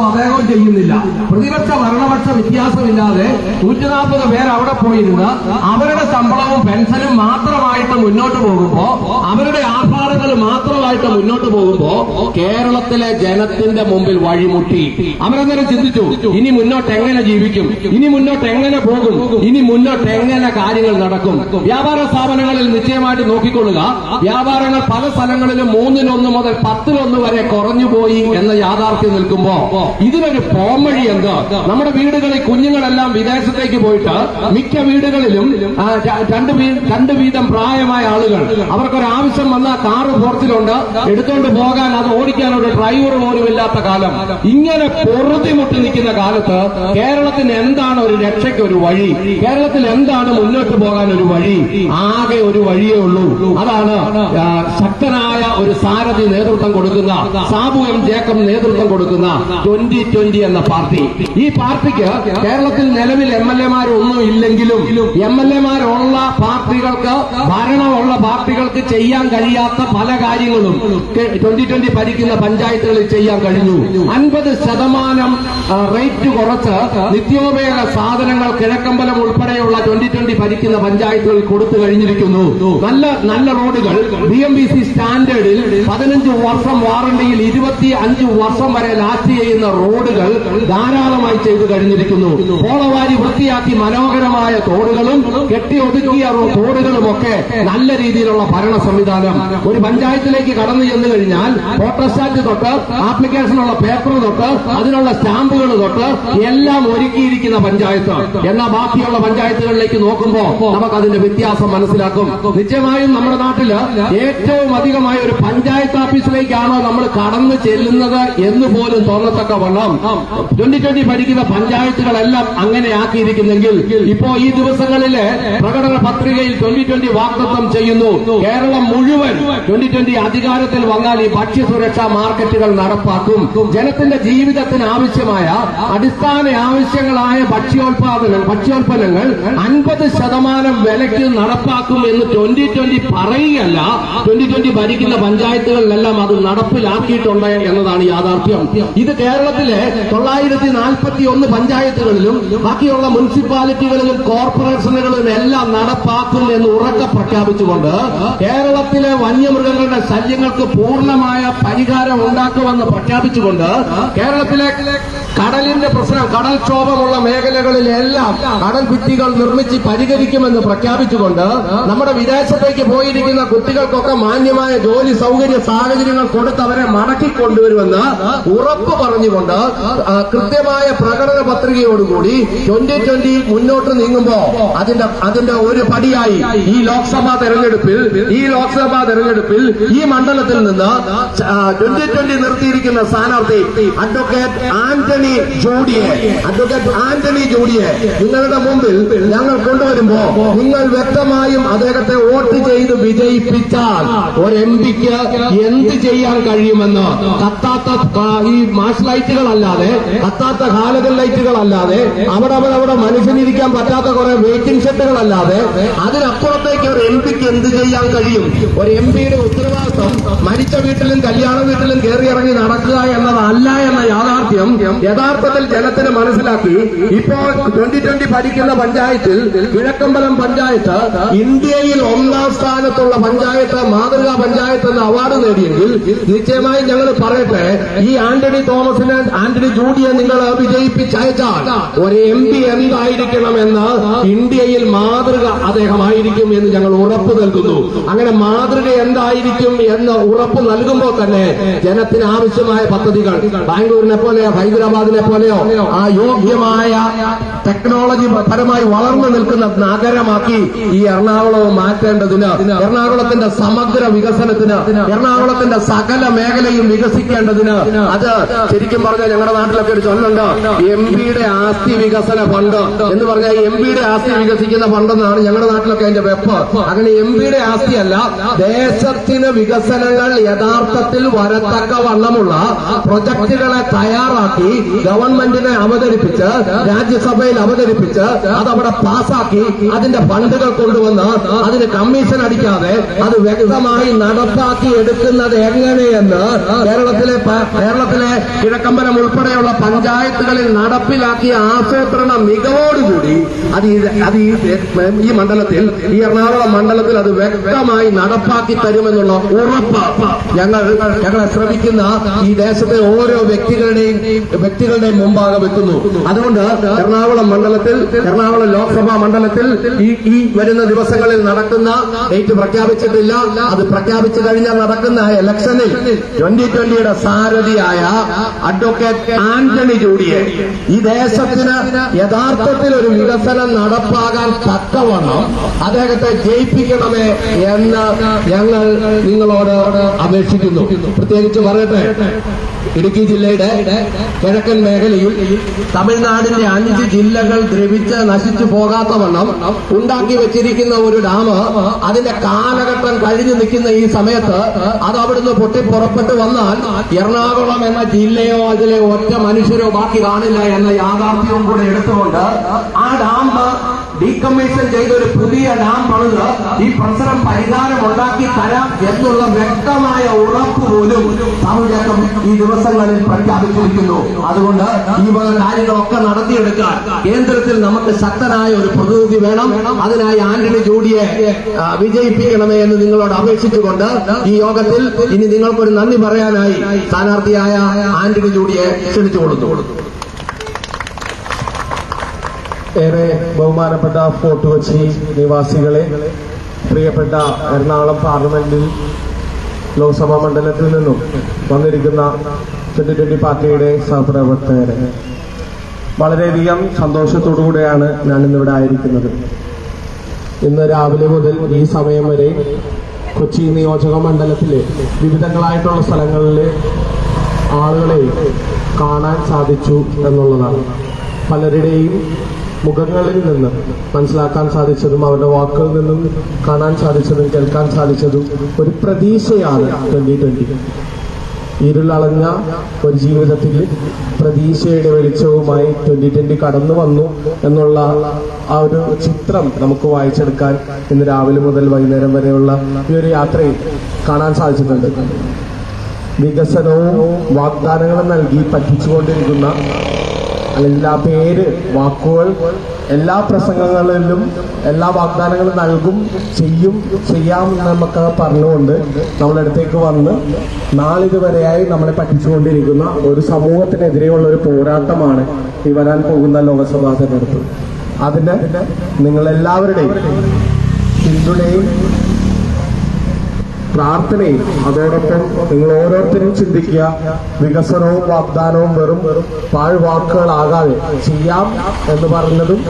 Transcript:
അദ്ദേഹം ചെയ്യുന്നില്ല. പ്രതിപക്ഷ ഭരണപക്ഷ വ്യത്യാസമില്ലാതെ നൂറ്റി നാൽപ്പത് പേർ അവിടെ പോയിരുന്ന് അവരുടെ ശമ്പളവും പെൻഷനും മാത്രമായിട്ട് മുന്നോട്ട് പോകുമ്പോ അവരുടെ ആഹ്ലാദങ്ങൾ മാത്രമായിട്ട് മുന്നോട്ട് പോകുമ്പോ കേരളത്തിലെ ജനത്തിന്റെ മുമ്പിൽ വഴിമുട്ടി. അവരന്നേരം ചിന്തിച്ചു? ഇനി മുന്നോട്ട് എങ്ങനെ ജീവിക്കും? ഇനി മുന്നോട്ട് എങ്ങനെ പോകും? ഇനി മുന്നോട്ട് എങ്ങനെ കാര്യങ്ങൾ നടക്കും? വ്യാപാര സ്ഥാപനങ്ങളിൽ നിശ്ചയമായിട്ട് നോക്കിക്കൊള്ളുക. വ്യാപാരങ്ങൾ പല സ്ഥലങ്ങളിലും മൂന്നിലൊന്ന് മുതൽ പത്തിലൊന്ന് വരെ കുറഞ്ഞുപോയി എന്ന യാഥാർത്ഥ്യം നിൽക്കുമ്പോ ഇതിനൊരു പോംവഴി എന്താ? നമ്മുടെ വീടുകളിൽ കുഞ്ഞുങ്ങളെല്ലാം വിദേശത്തേക്ക് പോയിട്ട് മിക്ക വീടുകളിലും രണ്ട് രണ്ട് വീതം പ്രായമായ ആളുകൾ അവർക്കൊരു ആവശ്യം വന്ന കാറ് പുറത്തിലുണ്ട് എടുത്തുകൊണ്ട് പോകാൻ അത് ഓടിക്കാൻ ഒരു ഡ്രൈവർ പോലും ഇല്ലാത്ത കാലം. ഇങ്ങനെ പൊറുതിമുട്ടി നിൽക്കുന്ന കാലത്ത് കേരളത്തിന് എന്താണ് ഒരു രക്ഷയ്ക്ക് ഒരു വഴി? കേരളത്തിൽ എന്താണ് മുന്നോട്ട് പോകാൻ ഒരു വഴി? ആകെ ഒരു വഴിയേ ഉള്ളൂ. അതാണ് ശക്തനായ ഒരു സാരഥി നേതൃത്വം കൊടുക്കുന്ന സാബു എം ജേക്കബ് നേതൃത്വം കൊടുക്കുന്ന ട്വന്റി ട്വന്റി എന്ന പാർട്ടി. ഈ പാർട്ടിക്ക് കേരളത്തിൽ നിലവിൽ എം എൽ എമാരൊന്നും ഇല്ലെങ്കിലും എം എൽ എമാരുള്ള പാർട്ടികൾക്ക് ഭരണമുള്ള പാർട്ടികൾക്ക് ചെയ്യാൻ കഴിയാത്ത പല കാര്യങ്ങളും ട്വന്റി ട്വന്റി ഭരിക്കുന്ന പഞ്ചായത്തുകളിൽ ചെയ്യാൻ കഴിഞ്ഞു. അൻപത് ശതമാനം റേറ്റ് കുറച്ച് നിത്യോപയോഗ സാധനങ്ങൾ കിഴക്കമ്പലം ഉൾപ്പെടെയുള്ള ട്വന്റി ട്വന്റി ഭരിക്കുന്ന പഞ്ചായത്തുകളിൽ കൊടുത്തു കഴിഞ്ഞിരിക്കുന്നു. നല്ല നല്ല റോഡുകൾ. ബി എം ബി സി സ്റ്റാൻഡേർഡിൽ പതിനഞ്ച് വർഷം വാറണ്ടിയിൽ ഇരുപത്തി അഞ്ച് വർഷം വരെ ലാസ്റ്റ് ചെയ്യുന്ന റോഡുകൾ ധാരാളമായി ചെയ്തു കഴിഞ്ഞിരിക്കുന്നു. പോളവാരി വൃത്തിയാക്കി മനോഹരമായ തോടുകളും കെട്ടിയൊതുക്കിയ തോടുകളുമൊക്കെ നല്ല രീതിയിലുള്ള ഭരണ സംവിധാനം. ഒരു പഞ്ചായത്തിലേക്ക് കടന്നു ചെന്നു കഴിഞ്ഞാൽ ഫോട്ടോസ്റ്റാറ്റ് തൊട്ട് ആപ്ലിക്കേഷനുള്ള പേപ്പർ തൊട്ട് അതിനുള്ള സ്റ്റാമ്പുകൾ തൊട്ട് എല്ലാം ഒരുക്കിയിരിക്കുന്ന പഞ്ചായത്ത്. എന്നാൽ ബാക്കിയുള്ള പഞ്ചായത്തുകളിലേക്ക് നോക്കുമ്പോൾ നമുക്ക് അതിന്റെ വ്യത്യാസം മനസ്സിലാക്കും. നിശ്ചയമായും നമ്മുടെ നാട്ടിൽ ഏറ്റവും അധികമായ ഒരു പഞ്ചായത്ത് ഓഫീസിലേക്കാണോ നമ്മൾ കടന്നു ചെല്ലുന്നത് എന്ന് പോലും തോന്നത്തക്ക വണ്ണം. ട്വന്റി ട്വന്റി ഭരിക്കുന്ന പഞ്ചായത്തുകളെല്ലാം അങ്ങനെ ആക്കിയിരിക്കുന്നെങ്കിൽ ഇപ്പോ ഈ ദിവസങ്ങളിലെ പ്രകടന പത്രികയിൽ ട്വന്റി ട്വന്റി വാഗ്ദത്വം ചെയ്യുന്നു. കേരളം മുഴുവൻ ട്വന്റി ട്വന്റി അധികാരത്തിൽ വന്നാൽ ഈ ഭക്ഷ്യസുരക്ഷാ മാർക്കറ്റുകൾ നടപ്പാക്കും. ജനത്തിന്റെ ജീവിതത്തിന് ആവശ്യമായ അടിസ്ഥാന ആവശ്യങ്ങളായ ഭക്ഷ്യോത്പാദനം ഭക്ഷ്യോൽപ്പന്നങ്ങൾ അൻപത് ശതമാനം വിലയ്ക്ക് നടപ്പാക്കും എന്ന് ട്വന്റി ട്വന്റി പറയുകയല്ല. ട്വന്റി ട്വന്റി ഭരിക്കുന്ന പഞ്ചായത്തുകളിലെല്ലാം അത് നടപ്പിലാക്കിയിട്ടുണ്ട് എന്നതാണ് യാഥാർത്ഥ്യം. ഇത് കേരളത്തിലെ തൊള്ളായിരത്തി നാൽപ്പത്തി ഒന്ന് പഞ്ചായത്തുകളിലും ബാക്കിയുള്ള മുനിസിപ്പാലിറ്റികളിലും കോർപ്പറേഷനുകളിലും എല്ലാം നടപ്പാക്കും എന്ന് ഉറക്കെ പ്രഖ്യാപിച്ചുകൊണ്ട് കേരളത്തിലെ വന്യമൃഗങ്ങളുടെ ശല്യങ്ങൾക്ക് പൂർണമായ പരിഹാരം ഉണ്ടാക്കുമെന്ന് പ്രഖ്യാപിച്ചുകൊണ്ട് കേരളത്തിലെ കടലിന്റെ പ്രശ്നം കടൽക്ഷോഭമുള്ള മേഖലകളിലെല്ലാം കടൽ ഭിത്തികൾ നിർമ്മിച്ച് പരിഹരിക്കുമെന്ന് പ്രഖ്യാപിച്ചുകൊണ്ട് നമ്മുടെ വിദേശത്തേക്ക് പോയിരിക്കുന്ന കുട്ടികൾക്കൊക്കെ മാന്യമായ ജോലി സൗകര്യ സാഹചര്യങ്ങൾ കൊടുത്ത് അവരെ മടക്കി കൊണ്ടുവരുമെന്ന് ഉറപ്പ് പറഞ്ഞുകൊണ്ട് കൃത്യമായ പ്രകടന പത്രികയോടുകൂടി ട്വന്റി ട്വന്റി മുന്നോട്ട് നീങ്ങുമ്പോ അതിന്റെ അതിന്റെ ഒരു പടിയായി ഈ ലോക്സഭാ തെരഞ്ഞെടുപ്പിൽ ഈ ലോക്സഭാ തെരഞ്ഞെടുപ്പിൽ ഈ മണ്ഡലത്തിൽ നിന്ന് ട്വന്റി ട്വന്റി നിർത്തിയിരിക്കുന്ന സ്ഥാനാർത്ഥി അഡ്വക്കേറ്റ് ആന്റണി ജോഡിയെ അഡ്വക്കേറ്റ് ആന്റണി ജോഡിയെ നിങ്ങളുടെ മുമ്പിൽ ഞങ്ങൾ കൊണ്ടുവരുമ്പോ നിങ്ങൾ വ്യക്തമായും അദ്ദേഹത്തെ വോട്ട് ചെയ്ത് വിജയിപ്പിച്ചാൽ ഒരു എം പിക്ക് എന്ത് ചെയ്യാൻ കഴിയുമെന്ന് കത്താത്ത ഈ മാഷ് ലൈറ്റുകളല്ലാതെ കത്താത്ത ഹാലകൽ ലൈറ്റുകളല്ലാതെ അവിടെ അവിടെ അവിടെ മനുഷ്യനിരിക്കാൻ പറ്റാത്ത കുറെ വെയിറ്റിംഗ് ഷെഡുകളല്ലാതെ അതിനപ്പുറത്തേക്ക് ഒരു എം പിക്ക് എന്ത് ചെയ്യാൻ കഴിയും? ഒരു എം പിയുടെ ഉത്തരവാദിത്വം മരിച്ച വീട്ടിലും കല്യാണ വീട്ടിലും കയറി ഇറങ്ങി നടക്കുക എന്നതല്ല എന്ന യാഥാർത്ഥ്യം യഥാർത്ഥത്തിൽ ജനത്തിന് മനസ്സിലാക്കി. ഇപ്പോൾ ട്വന്റി ട്വന്റി ഭരിക്കുന്ന പഞ്ചായത്തിൽ കിഴക്കമ്പലം പഞ്ചായത്ത് ഇന്ത്യയിൽ ഒന്നാം സ്ഥാനത്തുള്ള പഞ്ചായത്ത് മാതൃകാ പഞ്ചായത്ത് എന്ന അവാർഡ് നേടിയെങ്കിൽ നിശ്ചയമായും ഞങ്ങൾ പറയട്ടെ ഈ ആന്റണി തോമസിനെ ആന്റണി ജൂഡിയെ നിങ്ങൾ വിജയിപ്പിച്ചയച്ചാൽ ഒരു എം പി എന്തായിരിക്കണമെന്ന് ഇന്ത്യയിൽ മാതൃക അദ്ദേഹമായിരിക്കും എന്ന് ഞങ്ങൾ ഉറപ്പ് നൽകുന്നു. അങ്ങനെ മാതൃക എന്തായിരിക്കും എന്ന് ഉറപ്പ് നൽകുമ്പോൾ തന്നെ ജനത്തിന് ആവശ്യമായ പദ്ധതികൾ ബാംഗ്ലൂരിനെ പോലെയോ ഹൈദരാബാദിനെ പോലെയോ ആ യോഗ്യമായ ടെക്നോളജി പരമായി വളർന്നു നിൽക്കുന്ന നഗരമാക്കി ഈ എറണാകുളവും മാറ്റേണ്ടതിന് എറണാകുളത്തിന്റെ സമഗ്ര വികസനത്തിന് എറണാകുളത്തിന്റെ സകല മേഖലയും വികസിക്കേണ്ടതിന്. അത് ശരിക്കും പറഞ്ഞാൽ ഞങ്ങളുടെ നാട്ടിലൊക്കെ ഒരു ചൊല്ലുണ്ട് എം പിയുടെ ആസ്തി വികസന ഫണ്ട് എന്ന് പറഞ്ഞാൽ എം പിയുടെ ആസ്തി വികസിക്കുന്ന ഫണ്ടെന്നാണ് ഞങ്ങളുടെ നാട്ടിലൊക്കെ അതിന്റെ വെപ്പ്. അങ്ങനെ എം പിയുടെ ആസ്തിയല്ല ദേശത്തിന് വികസനങ്ങൾ യഥാർത്ഥത്തിൽ വരത്തക്ക വണ്ണമുള്ള പ്രൊജക്ടുകളെ തയ്യാറാക്കി ഗവൺമെന്റിനെ അവതരിപ്പിച്ച് രാജ്യസഭയിൽ അവതരിപ്പിച്ച് അതവിടെ പാസാക്കി അതിന്റെ ഫണ്ടുകൾ കൊണ്ടുവന്ന് അതിന് കമ്മീഷൻ അടിക്കാതെ അത് വ്യക്തമായി നടപ്പാക്കി എടുക്കുന്നത് എങ്ങനെയെന്ന് കേരളത്തിലെ കേരളത്തിലെ കിഴക്കമ്പലം ഉൾപ്പെടെയുള്ള പഞ്ചായത്തുകളിൽ നടപ്പിലാക്കിയ ആസൂത്രണ മികവോടുകൂടി അത് അത് ഈ മണ്ഡലത്തിൽ ഈ എറണാകുളം മണ്ഡലത്തിൽ അത് വ്യക്തമായി നടപ്പാക്കി തരുമെന്നുള്ള ഉറപ്പ് ഞങ്ങൾ ഞങ്ങളെ ശ്രമിക്കുന്ന ഈ ദേശത്തെ ഓരോ വ്യക്തികളുടെയും വ്യക്തികളുടെയും മുമ്പാകെ വെക്കുന്നു. അതുകൊണ്ട് എറണാകുളം മണ്ഡലത്തിൽ എറണാകുളം ലോക്സഭാ മണ്ഡലത്തിൽ ഈ ഈ വരുന്ന ദിവസങ്ങളിൽ നടക്കുന്ന ഡേറ്റ് പ്രഖ്യാപിച്ചിട്ടില്ല. അത് പ്രഖ്യാപിച്ചു കഴിഞ്ഞാൽ നടക്കുന്ന ഇലക്ഷനിൽ ട്വന്റി ട്വന്റിയുടെ സാരഥിയായ അഡ്വക്കേറ്റ് ആന്റണി ജൂഡിയെ ഈ ദേശത്തിന് യഥാർത്ഥത്തിൽ ഒരു വികസനം നടപ്പാകാൻ തക്കവണ്ണം അദ്ദേഹത്തെ ജയിപ്പിക്കണമേ എന്ന് ഞങ്ങൾ നിങ്ങളോട് അപേക്ഷിക്കുന്നു. പ്രത്യേകിച്ച് പറയട്ടെ ഇടുക്കി ജില്ലയുടെ കിഴക്കൻ മേഖലയിൽ തമിഴ്നാടിന്റെ അഞ്ച് ജില്ലകൾ ദ്രവിച്ച് നശിച്ചു പോകാത്ത വണ്ണം ഉണ്ടാക്കി വെച്ചിരിക്കുന്ന ഒരു ഡാം അതിന്റെ കാലഘട്ടം കഴിഞ്ഞു നിൽക്കുന്ന ഈ സമയത്ത് അത് അവിടുന്ന് പൊട്ടി പുറപ്പെട്ടു വന്നാൽ എറണാകുളം എന്ന ജില്ലയോ അതിലെ ഒറ്റ മനുഷ്യരോ ബാക്കി കാണില്ല എന്ന യാഥാർത്ഥ്യവും കൂടെ എടുത്തുകൊണ്ട് ആ ഡീകമ്മീഷൻ ചെയ്ത ഒരു പുതിയ ഡാം പണിത് ഈ പ്രശ്നം പരിഹാരം ഉണ്ടാക്കി തരാം എന്നുള്ള വ്യക്തമായ ഉറപ്പ് പോലും സാമൂഹ്യം ഈ ദിവസങ്ങളിൽ പ്രഖ്യാപിച്ചിരിക്കുന്നു. അതുകൊണ്ട് ഈ വക കാര്യങ്ങളൊക്കെ നടത്തിയെടുക്കാൻ കേന്ദ്രത്തിൽ നമുക്ക് ശക്തനായ ഒരു പ്രതിനിധി വേണം. അതിനായി ആന്റണി ജോഡിയെ വിജയിപ്പിക്കണമേ എന്ന് നിങ്ങളോട് അപേക്ഷിച്ചുകൊണ്ട് ഈ യോഗത്തിൽ ഇനി നിങ്ങൾക്കൊരു നന്ദി പറയാനായി സ്ഥാനാർത്ഥിയായ ആന്റണി ജോഡിയെ ക്ഷണിച്ചുകൊള്ളുന്നു. ഏറെ ബഹുമാനപ്പെട്ട ഫോർട്ട് കൊച്ചി നിവാസികളെ പ്രിയപ്പെട്ട എറണാകുളം പാർലമെന്റിൽ ലോക്സഭാ മണ്ഡലത്തിൽ നിന്നും വന്നിരിക്കുന്ന ട്വന്റി ട്വന്റി പാർട്ടിയുടെ സഹപ്രവർത്തകരെ. വളരെയധികം സന്തോഷത്തോടുകൂടെയാണ് ഞാൻ ഇന്നിവിടെ ആയിരിക്കുന്നത്. ഇന്ന് രാവിലെ മുതൽ ഈ സമയം വരെ കൊച്ചി നിയോജക മണ്ഡലത്തിലെ വിവിധങ്ങളായിട്ടുള്ള സ്ഥലങ്ങളിലെ ആളുകളെ കാണാൻ സാധിച്ചു എന്നുള്ളതാണ്. പലരുടെയും മുഖങ്ങളിൽ നിന്ന് മനസ്സിലാക്കാൻ സാധിച്ചതും അവരുടെ വാക്കുകളിൽ നിന്നും കാണാൻ സാധിച്ചതും കേൾക്കാൻ സാധിച്ചതും ഒരു പ്രതീക്ഷയാണ് ട്വന്റി ട്വന്റി ഇരുളളഞ്ഞ ഒരു ജീവിതത്തിൽ പ്രതീക്ഷയുടെ വെളിച്ചവുമായി ട്വന്റി ട്വന്റി കടന്നു വന്നു എന്നുള്ള ആ ഒരു ചിത്രം നമുക്ക് വായിച്ചെടുക്കാൻ ഇന്ന് രാവിലെ മുതൽ വൈകുന്നേരം വരെയുള്ള ഈ ഒരു യാത്രയിൽ കാണാൻ സാധിച്ചിട്ടുണ്ട്. വികസനവും വാഗ്ദാനങ്ങളും നൽകി പറ്റിച്ചുകൊണ്ടിരിക്കുന്ന അല്ലെങ്കിൽ ആ പേര് വാക്കുകൾ എല്ലാ പ്രസംഗങ്ങളിലും എല്ലാ വാഗ്ദാനങ്ങളും നൽകും ചെയ്യും ചെയ്യാം നമുക്ക് പറഞ്ഞുകൊണ്ട് നമ്മളടുത്തേക്ക് വന്ന് നാളിതുവരെയായി നമ്മളെ പഠിച്ചുകൊണ്ടിരിക്കുന്ന ഒരു സമൂഹത്തിനെതിരെയുള്ള ഒരു പോരാട്ടമാണ് ഈ വരാൻ പോകുന്ന ലോകസഭാ തെരഞ്ഞെടുപ്പ്. അതിന് നിങ്ങളെല്ലാവരുടെയും പിന്തുണയും പ്രാർത്ഥനയും അതോടൊപ്പം നിങ്ങൾ ഓരോരുത്തരും ചിന്തിക്കുക. വികസനവും വാഗ്ദാനവും വെറും പാഴ്വാക്കുകളാകാതെ ചെയ്യാം എന്ന് പറഞ്ഞതും